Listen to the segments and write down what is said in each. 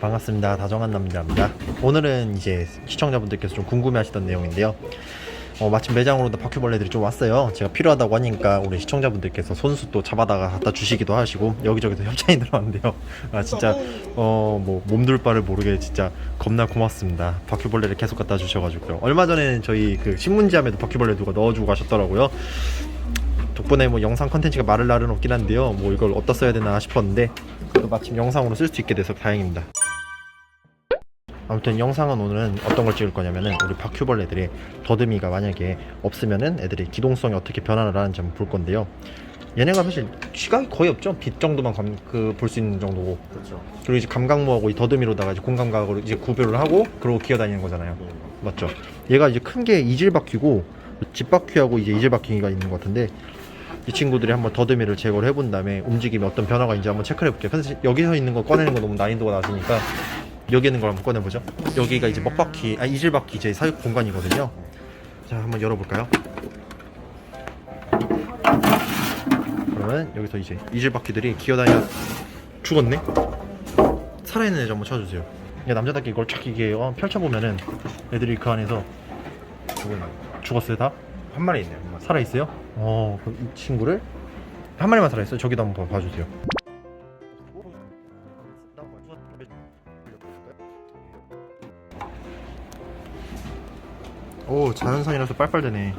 반갑습니다. 다정한 남자입니다. 오늘은 이제 시청자분들께서 좀 궁금해하시던 내용인데요. 어, 마침 매장으로도 바퀴벌레들이 좀 왔어요. 제가 필요하다고 하니까 우리 시청자분들께서 손수 또 잡아다가 갖다 주시기도 하시고 여기저기서 협찬이 들어왔는데요. 아 진짜 어 뭐 몸둘 바를 모르게 진짜 겁나 고맙습니다. 바퀴벌레를 계속 갖다 주셔가지고요. 얼마 전에는 저희 그 신문지함에도 바퀴벌레 누가 넣어주고 가셨더라고요. 덕분에 뭐 영상 컨텐츠가 말을 날은 없긴 한데요. 뭐 이걸 어디다 써야 되나 싶었는데 그래도 마침 영상으로 쓸 수 있게 돼서 다행입니다. 아무튼 영상은 오늘은 어떤 걸 찍을 거냐면은 우리 바퀴벌레들이 더듬이가 만약에 없으면은 애들이 기동성이 어떻게 변화를 하는지 한번 볼 건데요. 얘네가 사실 시각이 거의 없죠. 빛 정도만 그 볼 수 있는 정도고. 그렇죠. 그리고 이제 감각모하고 이 더듬이로다가 이제 공감각으로 이제 구별을 하고 그러고 기어다니는 거잖아요. 맞죠? 얘가 이제 큰 게 이질바퀴고 집바퀴하고 이제 이질바퀴가 있는 것 같은데 이 친구들이 한번 더듬이를 제거를 해본 다음에 움직임에 어떤 변화가 있는지 한번 체크를 해볼게요. 그래서 여기서 있는 거 꺼내는 거 너무 난이도가 낮으니까 여기 있는 걸 한번 꺼내보죠. 여기가 이제 먹바퀴, 아 이질바퀴 제 사육 공간이거든요. 자, 한번 열어볼까요? 그러면 여기서 이제 이질바퀴들이 기어다녀 죽었네. 살아있는 애좀 한번 쳐주세요. 이게 남자답게 이걸 쫙 이게 어, 펼쳐보면은 애들이 그 안에서 죽었어요 다? 한 마리 있네요. 한 마리. 살아있어요? 어, 그럼 이 친구를 한 마리만 살아있어요. 저기도 한번 봐- 봐주세요. 오, 자연산이라서 빨빨되네.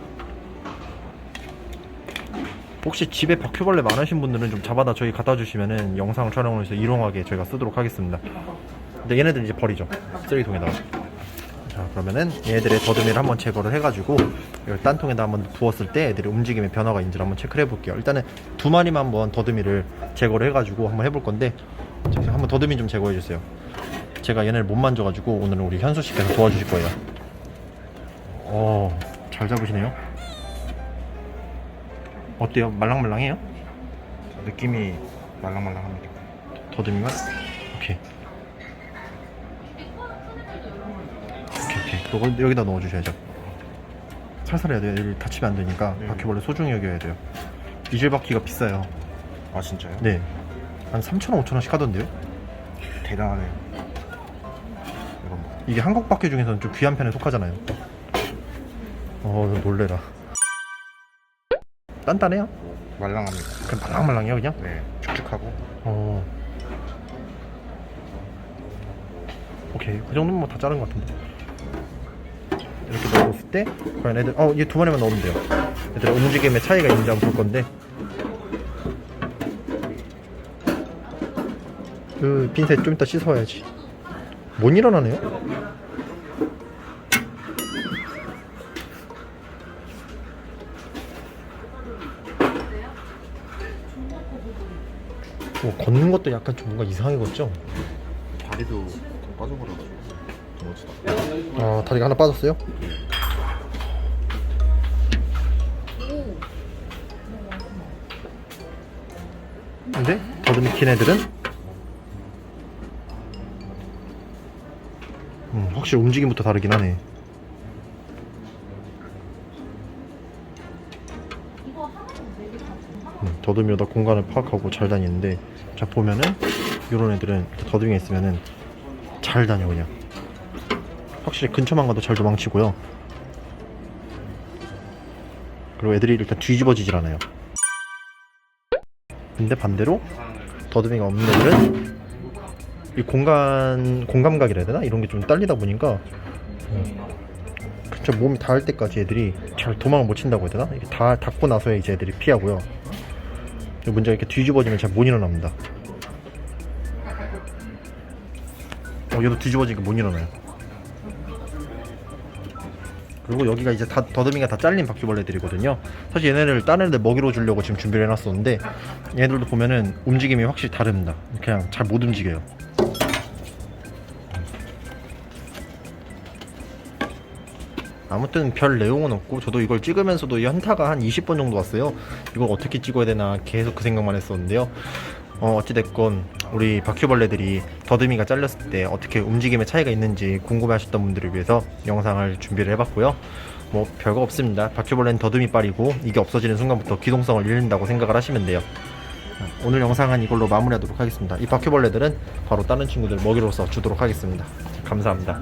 혹시 집에 바퀴벌레 많으신 분들은 좀 잡아다 저희 갖다 주시면은 영상 촬영을 해서 일용하게 저희가 쓰도록 하겠습니다. 근데 얘네들 이제 버리죠. 쓰레기통에다가. 자 그러면은 얘들의 더듬이를 한번 제거를 해가지고 이걸 딴 통에다 한번 부었을 때 애들의 움직임의 변화가 있는지를 한번 체크를 해볼게요 일단은 두 마리만 한번 더듬이를 제거를 해가지고 한번 해볼 건데 자, 한번 더듬이 좀 제거해 주세요 제가 얘네를 못 만져가지고 오늘은 우리 현수 씨께서 도와주실 거예요 어 잘 잡으시네요. 어때요? 말랑말랑해요? 느낌이 말랑말랑합니다. 더듬이만 오케이. 오케이 오케이. 그거 여기다 넣어주셔야죠. 살살 해야 돼요. 얘를 다치면 안 되니까 네. 바퀴벌레 소중히 여겨야 돼요. 이질바퀴가 비싸요. 아 진짜요? 네 한 3,000원 5,000원씩 하던데요? 대단하네요. 이건 뭐. 이게 한국 바퀴 중에서는 좀 귀한 편에 속하잖아요 어 놀래라 단단해요? 말랑합니다. 그냥 말랑말랑해요 그냥? 네, 축축하고 어. 오케이 그 정도면 뭐 다 자른 것 같은데 이렇게 넣었을 때 과연 애들 어얘 두 마리만 넣으면 돼요 애들 움직임의 차이가 있는지 한번 볼 건데 그 핀셋 좀 이따 씻어야지 못 일어나네요 뭐 걷는 것도 약간 좀 뭔가 이상하게 걷죠? 다리도 좀 빠져버려가지고 멋지다. 아 다리가 하나 빠졌어요? 근데 더듬이 긴 애들은 음, 확실히 움직임부터 다르긴 하네 더듬이보다 공간을 파악하고 잘 다니는데 자 보면은 이런 애들은 더듬이가 있으면은 잘 다녀 그냥 확실히 근처만 가도 잘 도망치고요. 그리고 애들이 일단 뒤집어지질 않아요. 근데 반대로 더듬이가 없는 애들은 이 공간 공감각이라 해야 되나 이런 게 좀 딸리다 보니까 음, 그쵸 몸이 닿을 때까지 애들이 잘 도망을 못 친다고 해야 되나 이게 다 닿고 나서야 이제 애들이 피하고요. 문제가 이렇게 뒤집어지면 잘 못 일어납니다. 어 얘도 뒤집어지니까 못 일어나요. 그리고 여기가 이제 다 더듬이가 다 잘린 바퀴벌레들이거든요. 사실 얘네를 다른 애들 먹이로 주려고 지금 준비를 해놨었는데 얘들도 보면은 움직임이 확실히 다릅니다. 그냥 잘 못 움직여요. 아무튼 별 내용은 없고 저도 이걸 찍으면서도 이 현타가 한 20번 정도 왔어요. 이걸 어떻게 찍어야 되나 계속 그 생각만 했었는데요. 어, 어찌됐건 우리 바퀴벌레들이 더듬이가 잘렸을 때 어떻게 움직임의 차이가 있는지 궁금해 하셨던 분들을 위해서 영상을 준비를 해봤고요. 뭐 별거 없습니다. 바퀴벌레는 더듬이 빨이고 이게 없어지는 순간부터 기동성을 잃는다고 생각을 하시면 돼요. 오늘 영상은 이걸로 마무리하도록 하겠습니다. 이 바퀴벌레들은 바로 다른 친구들 먹이로서 주도록 하겠습니다. 감사합니다.